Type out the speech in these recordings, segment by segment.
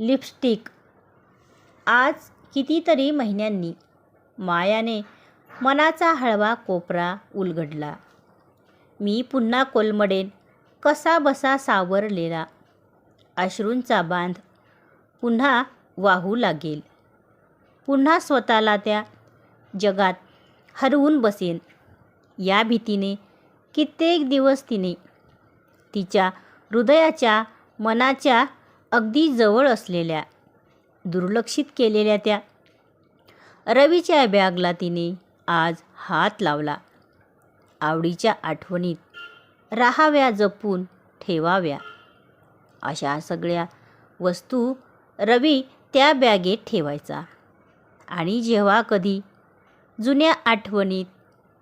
Lipstick. आज कितीतरी महिन्यांनी मायाने मनाचा हळवा कोपरा उलगडला. मी पुन्हा कोलमडेन कसा बसा सावरलेला. अश्रूंचा बांध पुन्हा वाहू लागेल. पुन्हा स्वतःला त्या जगात हरवून बसेन. या भीतीने कित्येक दिवस तिने तिच्या हृदयाच्या मनाच्या अगदी जवळ असलेल्या दुर्लक्षित केलेल्या त्या. रवीच्या बॅगला तिने आज हात लावला. आवडीच्या आठवणीत राहाव्या जपून ठेवाव्या. अशा सगळ्या वस्तू रवी त्या बॅगेत ठेवायचा. आणि जेव्हा कधी जुन्या आठवणीत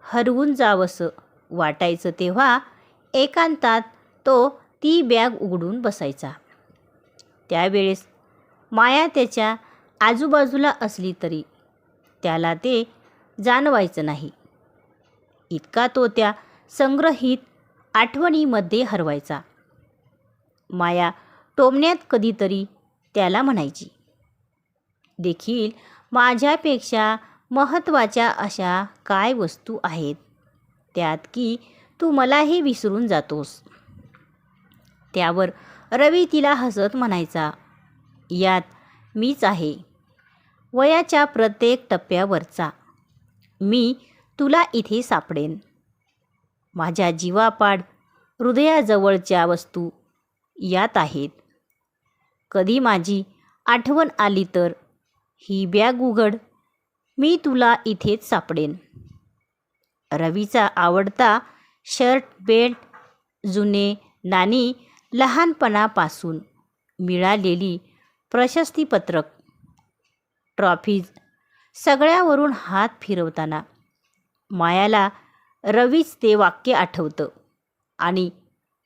हरवून जावंसं वाटायचं तेव्हा एकांतात तो ती बॅग उघडून बसायचा. त्यावेळेस माया त्याच्या आजूबाजूला असली तरी त्याला ते जाणवायचं नाही. इतका तो त्या संग्रहित आठवणीमध्ये हरवायचा. माया टोमण्यात कधीतरी त्याला म्हणायची. देखील माझ्यापेक्षा महत्त्वाच्या अशा काय वस्तू आहेत? त्यात की तू मलाही विसरून जातोस. त्यावर रवी तिला हसत म्हणायचा यात मीच आहे. वयाच्या प्रत्येक टप्प्यावरचा. मी तुला इथे सापडेन. माझ्या जीवापाड हृदयाजवळच्या वस्तू यात आहेत. कधी माझी आठवण आली तर ही बॅग उघड मी तुला इथेच सापडेन. रवीचा आवडता शर्ट बेल्ट जुने नाणी लहानपणापासून मिळालेली प्रशस्तीपत्रक ट्रॉफीज सगळ्यावरून हात फिरवताना मायाला रवीच ते वाक्य आठवतं आणि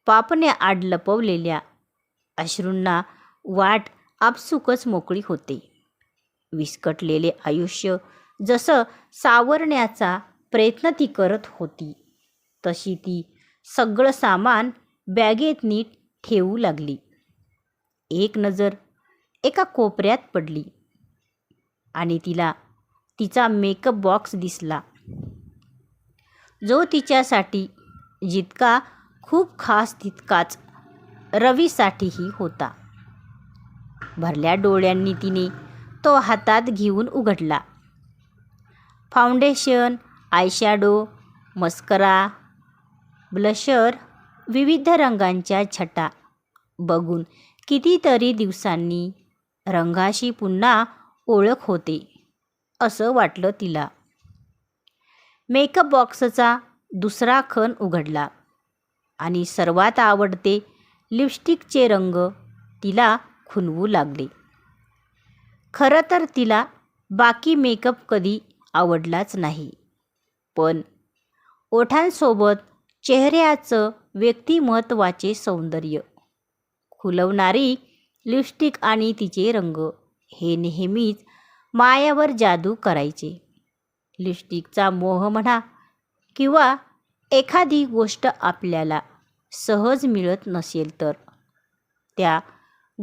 पापने आड लपवलेल्या अश्रूंना वाट आपसुकच मोकळी होते. विस्कटलेले आयुष्य जसं सावरण्याचा प्रयत्न ती करत होती तशी ती सगळं सामान बॅगेत नीट ठेवू लागली. एक नजर एका कोपऱ्यात पडली आणि तिला तिचा मेकअप बॉक्स दिसला. जो तिच्यासाठी जितका खूप खास तितकाच रवीसाठीही होता. भरल्या डोळ्यांनी तिने तो हातात घेऊन उघडला. फाउंडेशन आयशॅडो मस्करा ब्लशर विविध रंगांच्या छटा. बघून कितीतरी दिवसांनी रंगाशी पुन्हा ओळख होते असं वाटलं तिला. मेकअप बॉक्सचा दुसरा खण उघडला आणि सर्वात आवडते लिपस्टिकचे रंग तिला खुलवू लागले. खरं तर तिला बाकी मेकअप कधी आवडलाच नाही पण ओठांसोबत चेहऱ्याचं व्यक्तिमत्वाचे सौंदर्य. खुलवणारी लिपस्टिक आणि तिचे रंग हे नेहमीच मायावर जादू करायचे. लिपस्टिकचा मोह म्हणा किंवा एखादी गोष्ट आपल्याला सहज मिळत नसेल तर त्या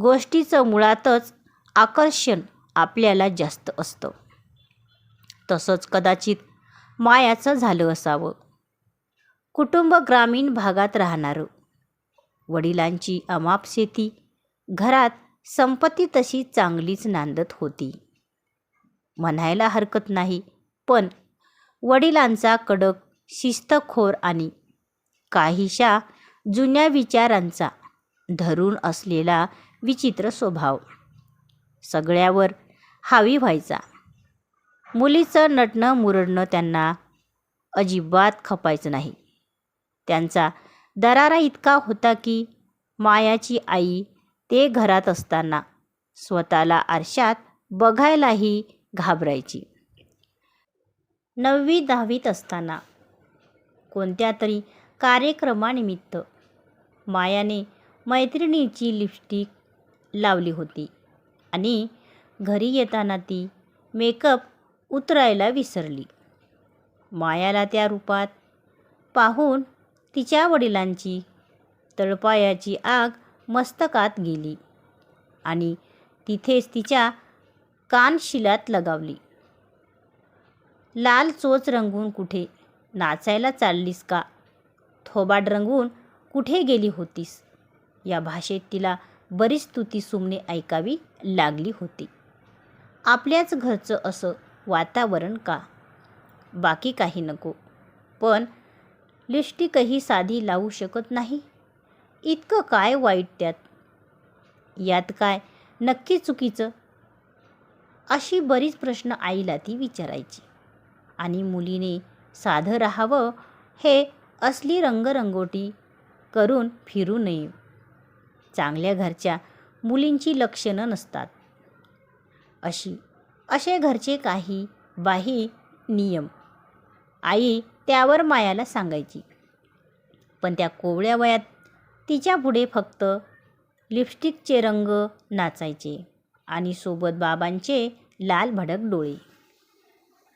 गोष्टीचं मुळातच आकर्षण आपल्याला जास्त असतं. तसंच कदाचित मायाचं झालं असावं. कुटुंब ग्रामीण भागात राहणारं. वडिलांची अमाप शेती घरात संपत्ती तशी चांगलीच नांदत होती. म्हणायला हरकत नाही पण वडिलांचा कडक शिस्तखोर आणि काहीशा जुन्या विचारांचा धरून असलेला विचित्र स्वभाव सगळ्यावर हावी व्हायचा. मुलीचं नटणं मुरडणं त्यांना अजिबात खपायचं नाही. त्यांचा दरारा इतका होता की मायाची आई ते घरात असताना स्वतःला आरशात बघायलाही घाबरायची. नववी दहावीत असताना कोणत्या तरी कार्यक्रमानिमित्त मायाने मैत्रिणीची लिपस्टिक लावली होती आणि घरी येताना ती मेकअप उतरायला विसरली. मायाला त्या रूपात पाहून तिच्या वडिलांची तळपायाची आग मस्तकात गेली आणि तिथेच तिच्या कानशिलात लगावली. लाल चोच रंगून कुठे नाचायला चाललीस का? थोबाड रंगून कुठे गेली होतीस? या भाषेत तिला बरीच स्तुती सुमने ऐकावी लागली होती. आपल्याच घरचं असं वातावरण का? बाकी काही नको. पण लिष्टिकही साधी लावू शकत नाही. इतकं काय वाईट त्यात? यात काय? नक्की चुकीचं? अशी बरीच प्रश्न आईला ती विचारायची. आणि मुलीने साधं राहावं हे असली रंगरंगोटी करून फिरू नये. चांगल्या घरच्या मुलींची लक्षणं नसतात. अशी असे घरचे काही बाही नियम. आई त्यावर मायाला सांगायची. पण त्या कोवळ्या वयात तिच्या पुढे फक्त लिपस्टिकचे रंग नाचायचे आणि सोबत बाबांचे लाल भडक डोळे.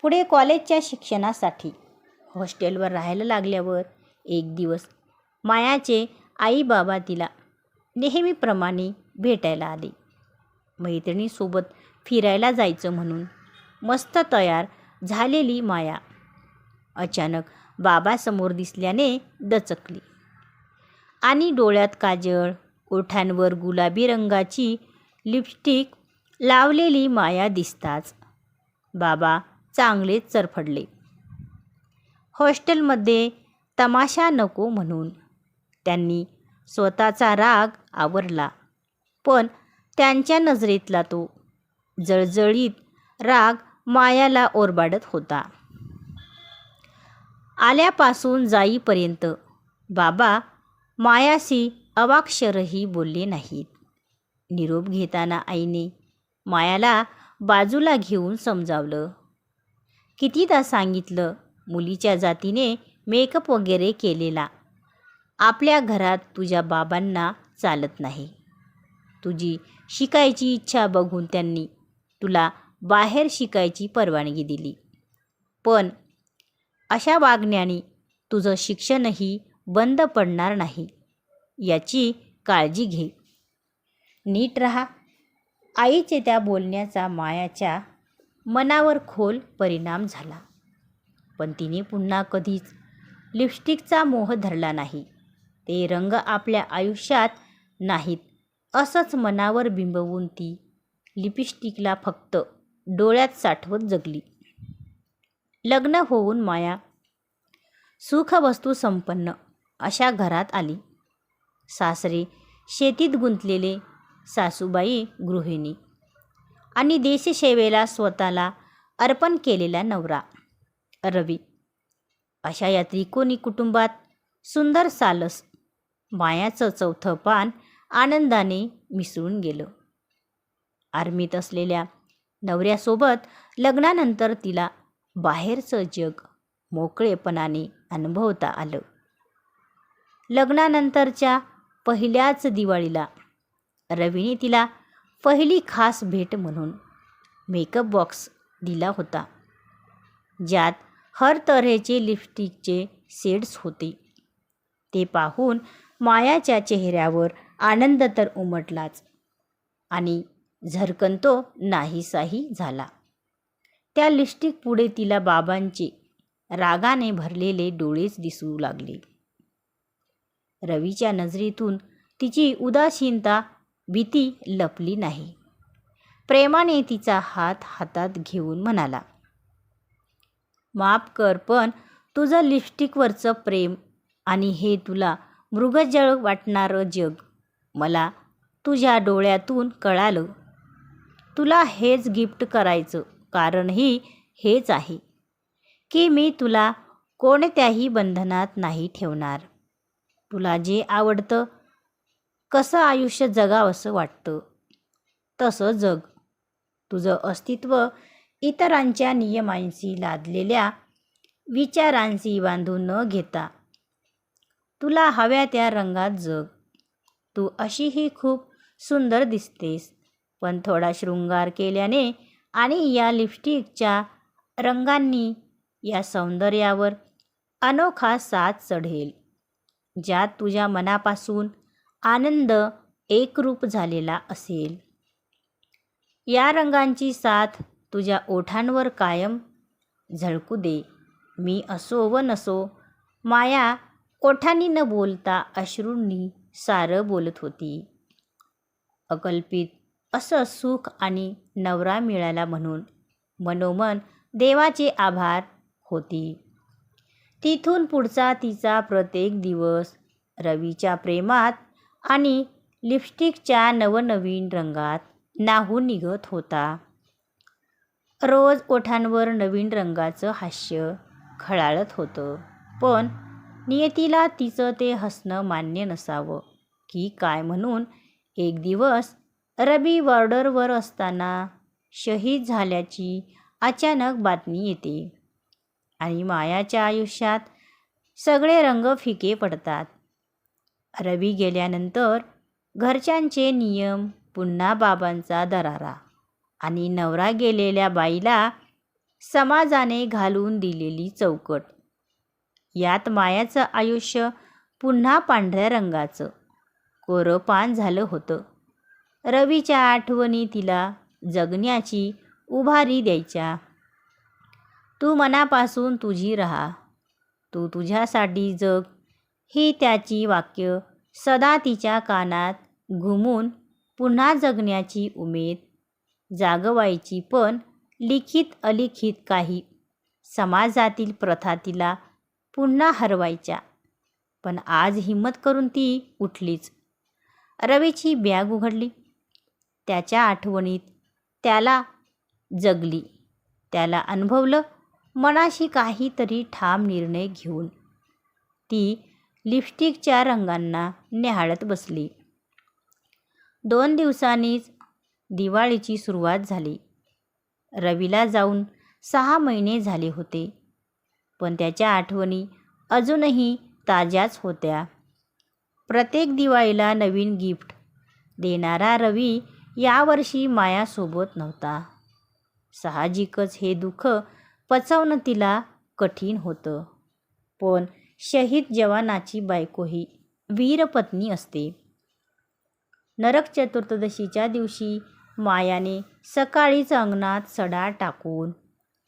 पुढे कॉलेजच्या शिक्षणासाठी हॉस्टेलवर राहायला लागल्यावर एक दिवस मायाचे आई बाबा तिला नेहमीप्रमाणे भेटायला आले. मैत्रिणीसोबत फिरायला जायचं म्हणून मस्त तयार झालेली माया अचानक बाबासमोर दिसल्याने दचकली. आणि डोळ्यात काजळ ओठांवर गुलाबी रंगाची लिपस्टिक लावलेली माया दिसताच. बाबा चांगलेच चरफडले. हॉस्टेलमध्ये तमाशा नको म्हणून त्यांनी स्वतःचा राग आवरला पण त्यांच्या नजरेतला तो जळजळीत राग मायाला ओरबाडत होता. आल्यापासून जाईपर्यंत बाबा मायाशी अवाक्षरही बोलले नाहीत. निरोप घेताना आईने मायाला बाजूला घेऊन समजावलं. कितीदा सांगितलं? मुलीच्या जातीने मेकअप वगैरे केलेला. आपल्या घरात तुझ्या बाबांना चालत नाही. तुझी शिकायची इच्छा बघून त्यांनी तुला बाहेर शिकायची परवानगी दिली. पण अशा वागण्याने तुझं शिक्षणही बंद पडणार नाही. याची काळजी घे. नीट रहा. आईचे त्या बोलण्याचा मायाच्या मनावर खोल परिणाम झाला. पण तिने पुन्हा कधीच लिपस्टिकचा मोह धरला नाही. ते रंग आपल्या आयुष्यात नाहीत असंच मनावर बिंबवून ती लिपस्टिकला फक्त डोळ्यात साठवत जगली. लग्न होऊन माया सुखवस्तू संपन्न अशा घरात आली. सासरे शेतीत गुंतलेले सासूबाई गृहिणी आणि देशसेवेला स्वतःला अर्पण केलेला नवरा रवी. अशा या त्रिकोणी कुटुंबात सुंदर सालस मायाचं चौथं पान आनंदाने मिसळून गेलं. आर्मीत असलेल्या नवऱ्यासोबत लग्नानंतर तिला बाहेरचं जग मोकळेपणाने अनुभवता आलं. लग्नानंतरच्या पहिल्याच दिवाळीला रवीने तिला पहिली खास भेट म्हणून मेकअप बॉक्स दिला होता ज्यात हर तऱ्हेचे लिपस्टिकचे सेड्स होते. ते पाहून मायाच्या चेहऱ्यावर आनंद तर उमटलाच आणि झरकन तो नाहीसाही झाला. त्या लिस्टिक पुढे तिला बाबांचे रागाने भरलेले डोळेच दिसू लागले. रवीच्या नजरेतून तिची उदासीनता भीती लपली नाही. प्रेमाने तिचा हात हातात घेऊन म्हणाला माफ कर पण तुझं लिपस्टिकवरचं प्रेम आणि हे तुला मृगजळ वाटणारं जग मला तुझ्या डोळ्यातून कळालं. तुला हेच गिफ्ट करायचं कारणही हेच आहे की मी तुला कोणत्याही बंधनात नाही ठेवणार. तुला जे आवडतं कसं आयुष्य जगावंसं वाटतं तसं जग. तुझं अस्तित्व इतरांच्या नियमांशी लादलेल्या विचारांशी बांधून न घेता. तुला हव्या त्या रंगात जग. तू अशीही खूप सुंदर दिसतेस पण थोडा शृंगार केल्याने आणि या लिपस्टिकच्या रंगांनी या सौंदर्यावर अनोखा साथ चढेल ज्यात तुझ्या मनापासून आनंद एकरूप झालेला असेल. या रंगांची साथ तुझ्या ओठांवर कायम झळकू दे. मी असो व नसो माया ओठांनी न बोलता अश्रूंनी सारं बोलत होती. अकल्पित असं सुख आणि नवरा मिळाला म्हणून. मनोमन देवाचे आभार होती. तिथून पुढचा तिचा प्रत्येक दिवस रवीच्या प्रेमात आणि लिपस्टिकच्या नवनवीन रंगात नाहून निघत होता. रोज ओठांवर नवीन रंगाचं हास्य खळाळत होतं. पण नियतीला तिचं ते हसणं मान्य नसावं. की काय म्हणून एक दिवस रबी बॉर्डरवर असताना शहीद झाल्याची अचानक बातमी येते. आणि मायाच्या आयुष्यात सगळे रंग फिके पडतात. रवी गेल्यानंतर घरच्यांचे नियम पुन्हा बाबांचा दरारा आणि नवरा गेलेल्या बाईला समाजाने घालून दिलेली चौकट. यात मायाचं आयुष्य पुन्हा पांढऱ्या रंगाचं कोरं पान झालं होतं. रवीच्या आठवणी तिला जगण्याची उभारी द्यायच्या. तू मनापासून तुझी राहा. तू तुझ्यासाठी जग. ही त्याची वाक्य सदा तिच्या कानात घुमून पुन्हा जगण्याची उमेद जागवायची पण लिखित अलिखित काही समाजातील प्रथा तिला पुन्हा हरवायच्या. पण आज हिंमत करून ती उठलीच. रवीची बॅग उघडली. त्याच्या आठवणीत त्याला जगली. त्याला अनुभवलं मनाशी काहीतरी ठाम निर्णय घेऊन. ती लिपस्टिकच्या रंगांना न्याहाळत बसली. दोन दिवसांनीच दिवाळीची सुरुवात झाली. रवीला जाऊन सहा महिने झाले होते. पण त्याच्या आठवणी अजूनही ताज्याच होत्या. प्रत्येक दिवाळीला नवीन गिफ्ट देणारा रवी यावर्षी मायासोबत नव्हता. साहजिकच हे दुःख पचवणं तिला कठीण होतं. पण शहीद जवानाची बायकोही वीरपत्नी असते. नरक चतुर्दशीच्या दिवशी मायाने सकाळीच अंगणात सडा टाकून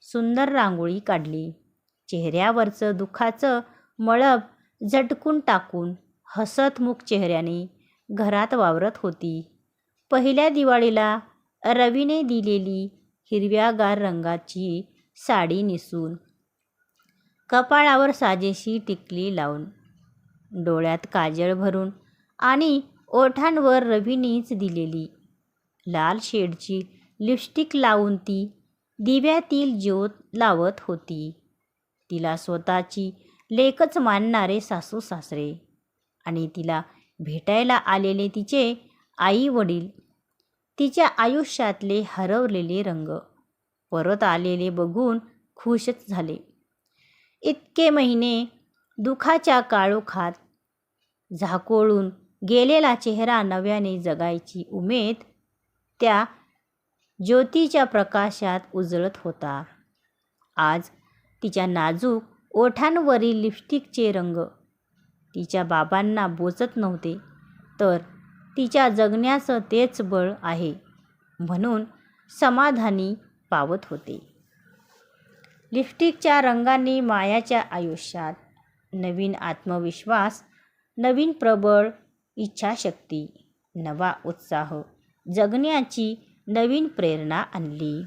सुंदर रांगोळी काढली. चेहऱ्यावरचं दुःखाचं मळब झटकून टाकून हसतमुख चेहऱ्याने घरात वावरत होती. पहिल्या दिवाळीला रवीने दिलेली हिरव्यागार रंगाची साडी नेसून कपाळावर साजेशी टिकली लावून डोळ्यात काजळ भरून आणि ओठांवर रवीनेच दिलेली लाल शेडची लिपस्टिक लावून ती दिव्यातील ज्योत लावत होती. तिला स्वतःची लेकच मानणारे सासू सासरे आणि तिला भेटायला आलेले तिचे आई वडील तिच्या आयुष्यातले हरवलेले रंग. परत आलेले बघून खुशच झाले. इतके महिने दुखाच्या काळोखात झाकोळून गेलेला चेहरा नव्याने जगायची उमेद त्या ज्योतीच्या प्रकाशात उजळत होता. आज तिच्या नाजूक ओठांवरील लिपस्टिकचे रंग तिच्या बाबांना बोचत नव्हते तर तिच्या जगण्याचं तेच बळ आहे म्हणून समाधानी पावत होते. लिपस्टिकच्या रंगांनी मायाच्या आयुष्यात नवीन आत्मविश्वास नवीन प्रबळ इच्छाशक्ती नवा उत्साह जगण्याची नवीन प्रेरणा आणली.